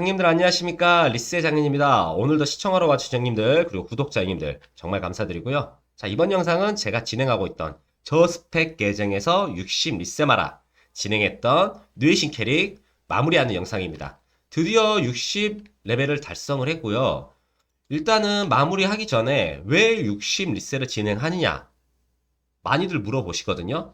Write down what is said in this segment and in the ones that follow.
형님들 안녕하십니까? 리스의 장인입니다. 오늘도 시청하러 와주신 형님들 그리고 구독자 형님들 정말 감사드리고요. 자 이번 영상은 제가 진행하고 있던 저스펙 계정에서 60 리세마라 진행했던 뇌신 캐릭 마무리하는 영상입니다. 드디어 60 레벨을 달성을 했고요. 일단은 마무리하기 전에 왜 60 리세를 진행하느냐? 많이들 물어보시거든요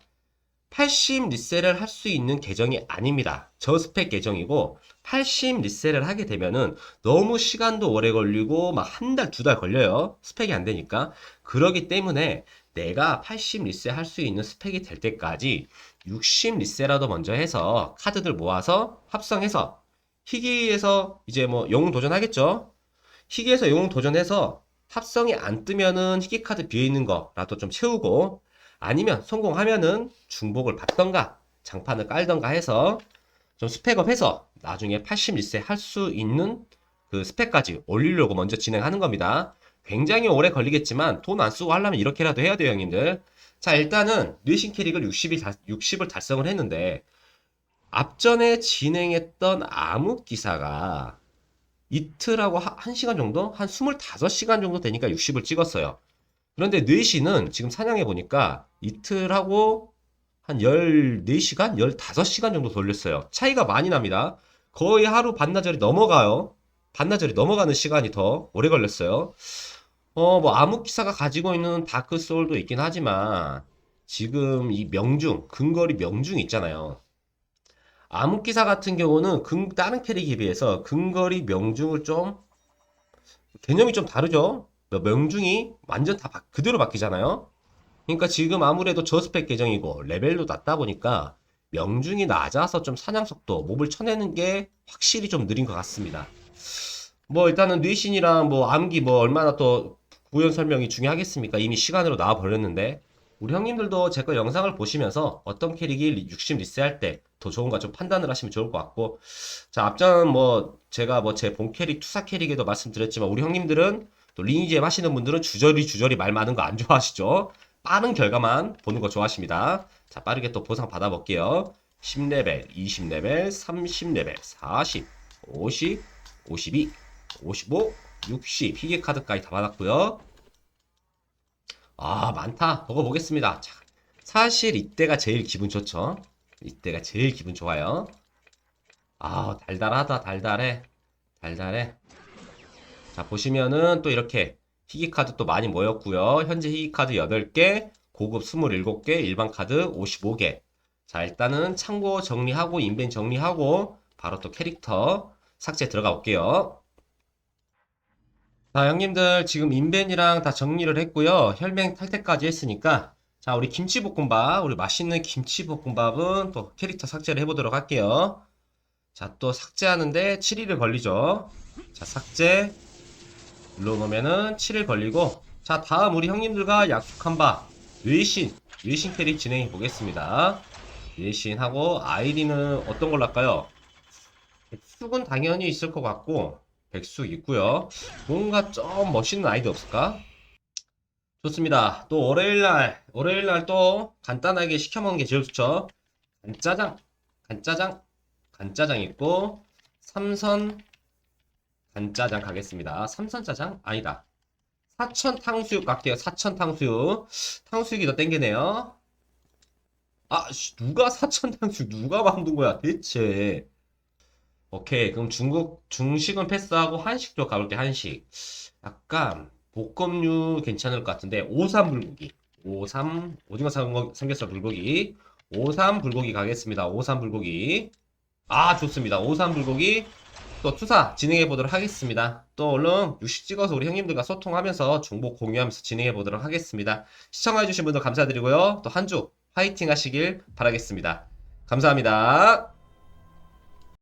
80 리셀을 할 수 있는 계정이 아닙니다. 저스펙 계정이고 80 리셀을 하게 되면은 너무 시간도 오래 걸리고 막 한 달, 두 달 걸려요. 스펙이 안 되니까. 그러기 때문에 내가 80 리셀 할 수 있는 스펙이 될 때까지 60 리셀이라도 먼저 해서 카드들 모아서 합성해서 희귀에서 이제 뭐 영웅 도전하겠죠? 희귀에서 영웅 도전해서 합성이 안 뜨면은 희귀 카드 비어 있는 거라도 좀 채우고 아니면 성공하면은 중복을 받던가 장판을 깔던가 해서 좀 스펙업 해서 나중에 81세 할 수 있는 그 스펙까지 올리려고 먼저 진행하는 겁니다. 굉장히 오래 걸리겠지만 돈 안 쓰고 하려면 이렇게라도 해야 돼요, 형님들. 자, 일단은 뇌신 캐릭을 60이 60을 달성을 했는데 앞전에 진행했던 암흑 기사가 이틀하고 하- 한 시간 정도? 한 25시간 정도 되니까 60을 찍었어요. 그런데 뇌신은 지금 사냥해 보니까 이틀하고 한 14시간, 15시간 정도 돌렸어요. 차이가 많이 납니다. 거의 하루 반나절이 넘어가요. 반나절이 넘어가는 시간이 더 오래 걸렸어요. 어, 뭐 암흑 기사가 가지고 있는 다크 소울도 있긴 하지만 지금 이 명중, 근거리 명중 있잖아요. 암흑 기사 같은 경우는 근, 다른 캐릭에 비해서 근거리 명중을 좀 개념이 좀 다르죠. 명중이 완전 다 바- 그대로 바뀌잖아요. 그러니까 지금 아무래도 저스펙 계정이고 레벨도 낮다 보니까 명중이 낮아서 좀 사냥 속도, 몹을 쳐내는 게 확실히 좀 느린 것 같습니다. 뭐 일단은 뇌신이랑 뭐 암기 뭐 얼마나 또 구현 설명이 중요하겠습니까? 이미 시간으로 나와 버렸는데 우리 형님들도 제 거 영상을 보시면서 어떤 캐릭이 60 리세할 때 더 좋은가 좀 판단을 하시면 좋을 것 같고 자 앞전 뭐 제가 뭐 제 본 캐릭 투사 캐릭에도 말씀드렸지만 우리 형님들은 또 리니지에 하시는 분들은 주저리 주저리 말 많은 거 안 좋아하시죠? 빠른 결과만 보는 거 좋아하십니다. 자, 빠르게 또 보상 받아볼게요. 10레벨, 20레벨, 30레벨, 40, 50, 52, 55, 60 희귀 카드까지 다 받았고요. 아, 많다. 먹어보겠습니다. 자, 사실 이때가 제일 기분 좋죠. 이때가 제일 기분 좋아요. 아, 달달하다, 달달해. 달달해. 자, 보시면은 또 이렇게 희귀 카드 또 많이 모였고요. 현재 희귀 카드 8개, 고급 27개, 일반 카드 55개. 자, 일단은 참고 정리하고 인벤 정리하고 바로 또 캐릭터 삭제 들어가 볼게요. 자, 형님들 지금 인벤이랑 다 정리를 했고요. 혈맹 탈퇴까지 했으니까 자, 우리 김치볶음밥, 우리 맛있는 김치볶음밥은 또 캐릭터 삭제를 해보도록 할게요. 자, 또 삭제하는데 7일을 걸리죠. 자, 삭제. 눌러놓으면은 7일 걸리고 자 다음 우리 형님들과 약속한 바 뇌신 뇌신 캐릭 진행해 보겠습니다 뇌신하고 아이디는 어떤 걸로 할까요? 백숙은 당연히 있을 것 같고 백숙 있고요 뭔가 좀 멋있는 아이디 없을까? 좋습니다 또 월요일날 월요일날 또 간단하게 시켜 먹는 게 제일 좋죠 간짜장 간짜장 간짜장 있고 삼선 간짜장 가겠습니다. 삼선짜장? 아니다. 사천 탕수육 갈게요. 사천 탕수육. 탕수육이 더 땡기네요. 아, 씨, 누가 사천 탕수육 누가 만든 거야, 대체. 오케이. 그럼 중국, 중식은 패스하고 한식도 가볼게, 한식. 약간, 볶음류 괜찮을 것 같은데, 오삼 불고기. 오삼, 오징어 삼- 삼겹살 불고기. 오삼 불고기 가겠습니다. 오삼 불고기. 아, 좋습니다. 오삼 불고기. 또 투사 진행해 보도록 하겠습니다. 또 얼른 60 찍어서 우리 형님들과 소통하면서 정보 공유하면서 진행해 보도록 하겠습니다. 시청해 주신 분들 감사드리고요. 또 한 주 화이팅 하시길 바라겠습니다. 감사합니다.